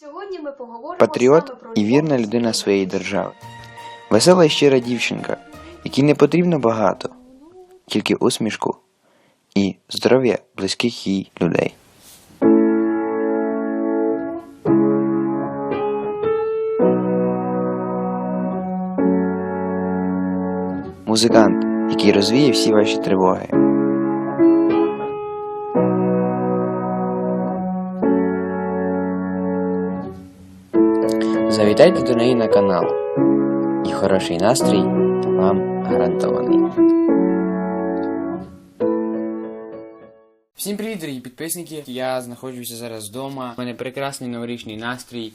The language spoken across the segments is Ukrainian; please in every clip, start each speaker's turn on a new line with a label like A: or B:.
A: Сьогодні ми поговоримо
B: Патріот і вірна людина
A: своєї
B: своєї держави. Весела і щира дівчинка, якій не потрібно багато, тільки усмішку і здоров'я близьких їй людей. Музикант, який розвіє всі ваші тривоги. Завітайте до неї на канал. І хороший настрій вам гарантований.
C: Всім привіт, дорогі підписники. Я знаходжуся зараз вдома. У мене прекрасний новорічний настрій.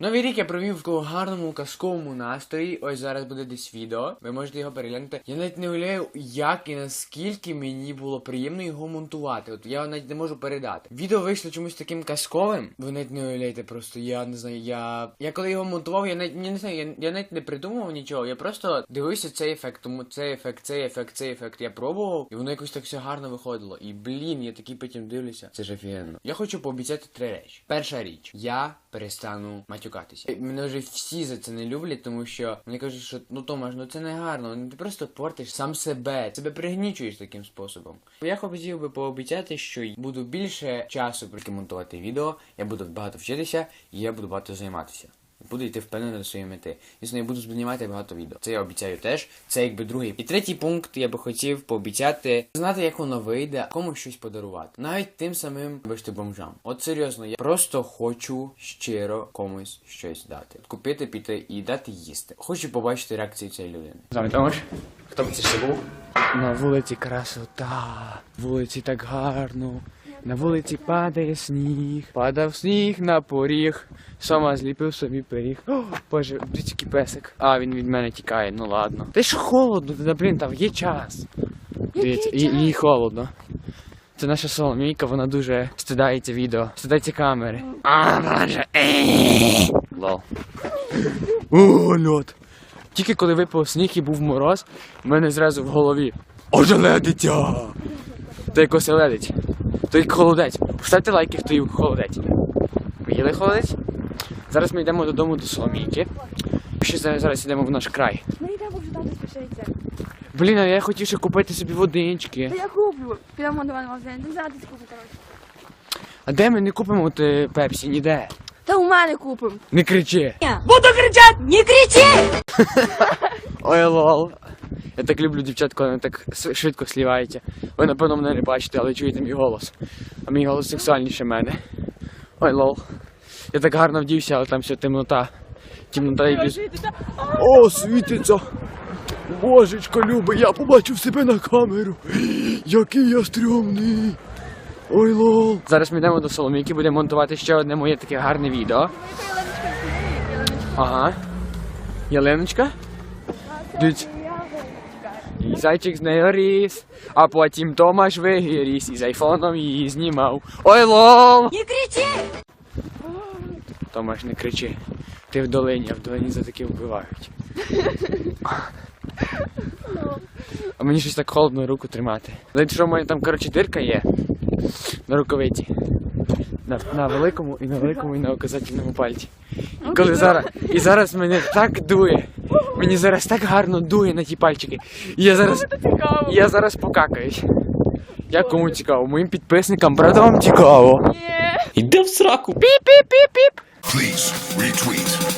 C: Новий рік я провів в такому гарному казковому настрої. Ось зараз буде десь відео. Ви можете його переглянути. Я навіть не уявляю, як і наскільки мені було приємно його монтувати. От я навіть не можу передати. Відео вийшло чомусь таким казковим. Ви навіть не уявляєте просто. Я не знаю, я. Я коли його монтував, я навіть не знаю, я, я навіть не придумував нічого. Я просто дивився цей ефект, тому цей ефект, цей ефект, цей ефект я пробував, і воно якось так все гарно виходило. І блін, я такий потім дивлюся. Це ж офігенно. Я хочу пообіцяти три речі. Перша річ, я перестану матюкатися. Мене вже всі за це не люблять, тому що мені кажуть, що ну Томаш, ну це не гарно. Ну ти просто портиш сам себе, себе пригнічуєш таким способом. Я хотів би пообіцяти, що буду більше часу монтувати відео, я буду багато вчитися і я буду багато займатися. Буду йти впевнено до своєї мети. Звісно, я буду знімати багато відео. Це я обіцяю теж. Це якби другий. І третій пункт я би хотів пообіцяти знати, як воно вийде, комусь щось подарувати. Навіть тим самим вибачте бомжам. От серйозно, я просто хочу щиро комусь щось дати. Купити, піти і дати їсти. Хочу побачити реакцію цієї людини. З. Хто б це ще був? На вулиці красота, вулиці так гарно. На вулиці падає сніг, падав сніг на поріг. Сома зліпив собі пиріг. О, боже, дитький песик. А, він від мене тікає, ну ладно. Та ж холодно, та блін, там є час. Дивіться, і, їй холодно. Це наша Соломійка, вона дуже стидається відео, стидається камери. А, боже. е. Лол. О, льот. Тільки коли випав сніг і був мороз, в мене зразу в голові. Ожеледиця! То як оселедець. То як холодець. Поставте лайки, хто їв холодець. Ви їли холодець? Зараз ми йдемо додому до Соломійки. Ще зараз, зараз йдемо в наш край.
D: Ми йдемо вже там спішиться.
C: Блін, а я хотів ще купити собі водички.
D: Та я куплю. Підемо до мене в магазин. Ти зараз куплю, коротше.
C: А де ми не купимо от, е, пепсі? Ніде.
D: Та у мене купимо.
C: Не кричи.
D: Буду кричати! Не кричи!
C: Ой, лол. Я так люблю дівчат, коли вони так швидко сліваються. Ви, напевно, мене не бачите, але чуєте мій голос. А мій голос сексуальніше мене. Ой, лол. Я так гарно вдівся, але там все темнота. Темнота і без... О, світиться! Божечко любий, я побачив себе на камеру. Який я стрьомний. Ой, лол. Зараз ми йдемо до Соломійки, будемо монтувати ще одне моє таке гарне відео. Ага. Ялиночка? Дивіться. І зайчик з нею ріс, а потім Томаш виріс і з айфоном її знімав. Ой лол!
D: Не кричи!
C: Томаш, не кричи. Ти в долині, а в долині за таке вбивають. А мені щось так холодно руку тримати. Але що в мене там, коротше, дирка є на рукавиці. На, на великому і на великому і на указательному пальці. І коли зараз, і зараз мене так дує. Мені зараз так гарно дує на ті пальчики. Я зараз, я зараз покакаюсь. Як кому цікаво? Моїм підписникам, правда вам цікаво? Іди в сраку. Піп-піп-піп-піп.
E: Please retweet.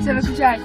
D: Все, виключай.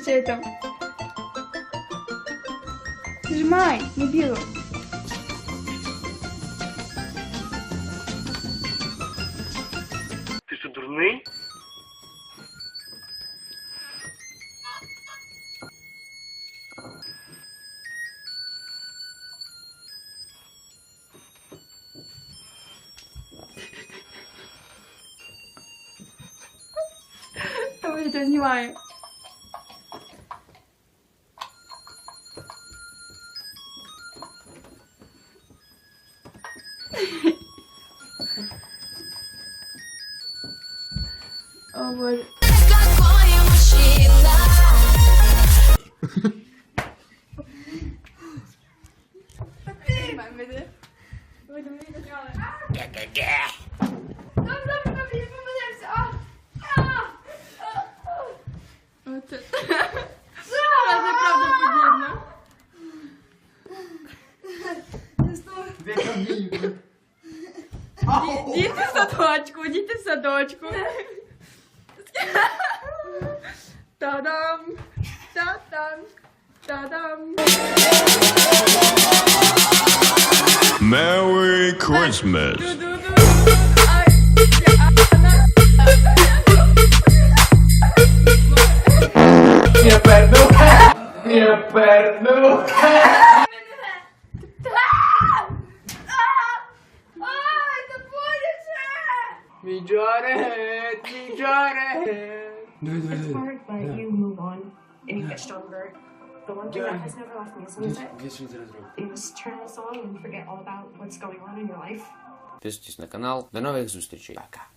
D: Кричить там. Нажимай, не біло.
A: Ти що дурний?
D: Ой, я тебя снимаю. Ді- Діти в садочку, діти в садочку. Da-dum! Da-dum! Da-dum!
E: Merry Christmas!
D: Minha pernuca! Minha pernuca! Mi
C: giore. Джаред, мій Джаред.
F: It's hard, but you move on and you get stronger. The one thing that has never left me is music. Is turn on a song and forget all about what's going on in your life.
C: Підписуйтесь на канал. До нових зустрічей. Пока.